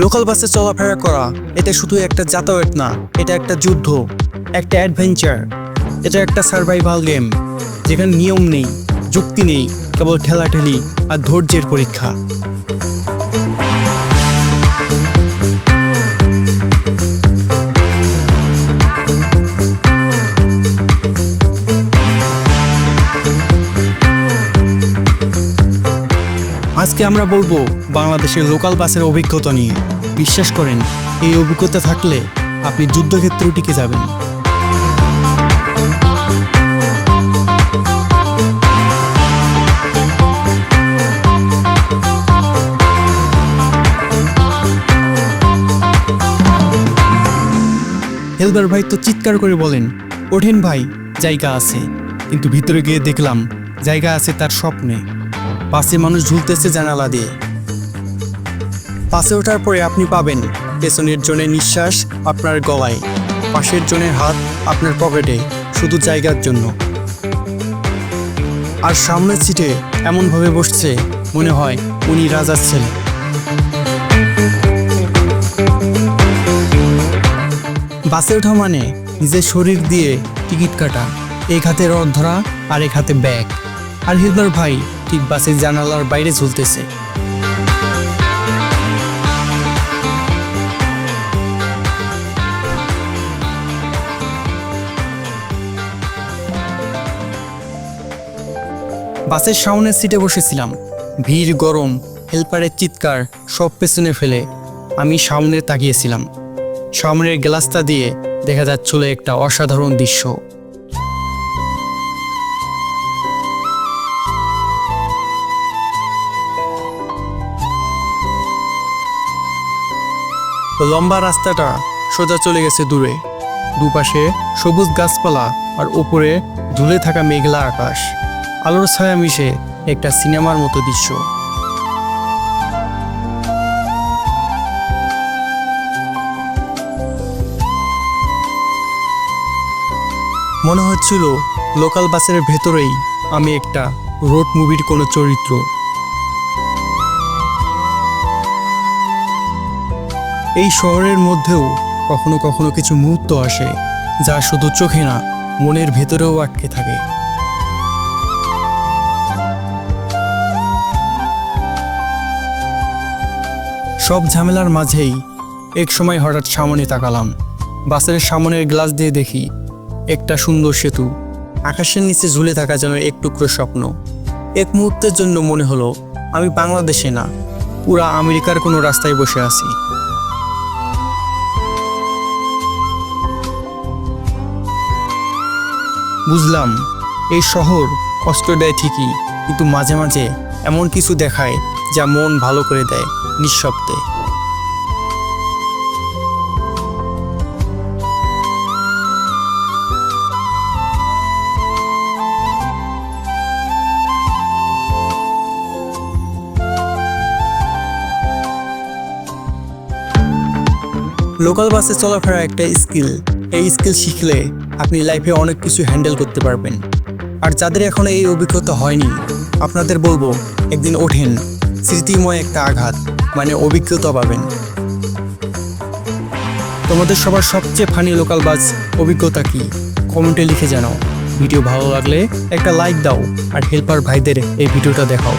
Local বাসে চলাফেরা করা, এটা শুধু একটা যাতায়াত না, এটা একটা যুদ্ধ, একটা অ্যাডভেঞ্চার এটা একটা সার্ভাইভাল গেম যেখানে নিয়ম নেই, যুক্তি নেই, কেবল ঠেলাঠেলি আর ধৈর্যের পরীক্ষা। আজকে আমরা বলব বাংলাদেশের লোকাল বাসের অভিজ্ঞতা নিয়ে। বিশ্বাস করেন, এই অভিজ্ঞতা থাকলে আপনি যুদ্ধক্ষেত্রেও টিকে যাবেন। হেলবার ভাই তো চিৎকার করে বলেন, ওঠেন ভাই, জায়গা আছে। কিন্তু ভিতরে গিয়ে দেখলাম, জায়গা আছে তার স্বপ্নে। পাশে মানুষ ঝুলতেছে জানালা দিয়ে। পাশে ওঠার পরে আপনি পাবেন পেছনের জনের নিঃশ্বাস আপনার গলায়, পাশের জনের হাত আপনার পকেটে, শুধু জায়গার জন্য। আর সামনের সিটে এমনভাবে বসছে মনে হয় উনি রাজার ছেলে। বাসে ওঠা মানে নিজের শরীর দিয়ে টিকিট কাটা, এক হাতে রথ ধরা আর এক হাতে ব্যাগ। আর হিলবার ভাই ঠিক বাসের জানালার বাইরে ঝুলতেছে। বাসের সামনের সিটে বসেছিলাম। ভিড়, গরম, হেল্পারের চিৎকার, সব পেছনে ফেলে আমি সামনে তাকিয়েছিলাম। সামনের গ্লাসটা দিয়ে দেখা যাচ্ছিল একটা অসাধারণ দৃশ্য। লম্বা রাস্তাটা সোজা চলে গেছে দূরে। দুপাশে সবুজ গাছপালা আর উপরে ধুলে থাকা মেঘলা আকাশ। আলোর ছায়া মিশে একটা সিনেমার মতো দৃশ্য। মনে হচ্ছিল, লোকাল বাসের ভেতরেই আমি একটা রোড মুভির কোনো চরিত্র। এই শহরের মধ্যেও কখনো কখনো কিছু মুহূর্ত আসে যা শুধু চোখে না, মনের ভেতরেও আটকে থাকে। সব ঝামেলার মাঝেই এক সময় হঠাৎ সামনে তাকালাম। বাসের সামনের গ্লাস দিয়ে দেখি একটা সুন্দর সেতু। আকাশের নিচে ঝুলে থাকা যেন এক টুকরো স্বপ্ন। এক মুহূর্তের জন্য মনে হলো, আমি বাংলাদেশে না, পুরা আমেরিকার কোনো রাস্তায় বসে আছি। বুঝলাম, এই শহর কষ্ট দেয় ঠিকই, কিন্তু মাঝে মাঝে এমন কিছু দেখায় যা মন ভালো করে দেয় নিঃশব্দে। লোকাল বাসে চলাফেরা একটা স্কিল, এই স্কিল শিখলে আপনি লাইফে অনেক কিছু হ্যান্ডেল করতে পারবেন। আর যাদের এখনও এই অভিজ্ঞতা হয়নি, আপনাদের বলব, একদিন ওঠেন। স্মৃতিময় একটা আঘাত মানে অভিজ্ঞতা পাবেন। তোমাদের সবার সবচেয়ে ফানি লোকাল বাস অভিজ্ঞতা কি? কমেন্টে লিখে জানাও। ভিডিও ভালো লাগলে একটা লাইক দাও, আর হেল্পার ভাইদের এই ভিডিওটা দেখাও।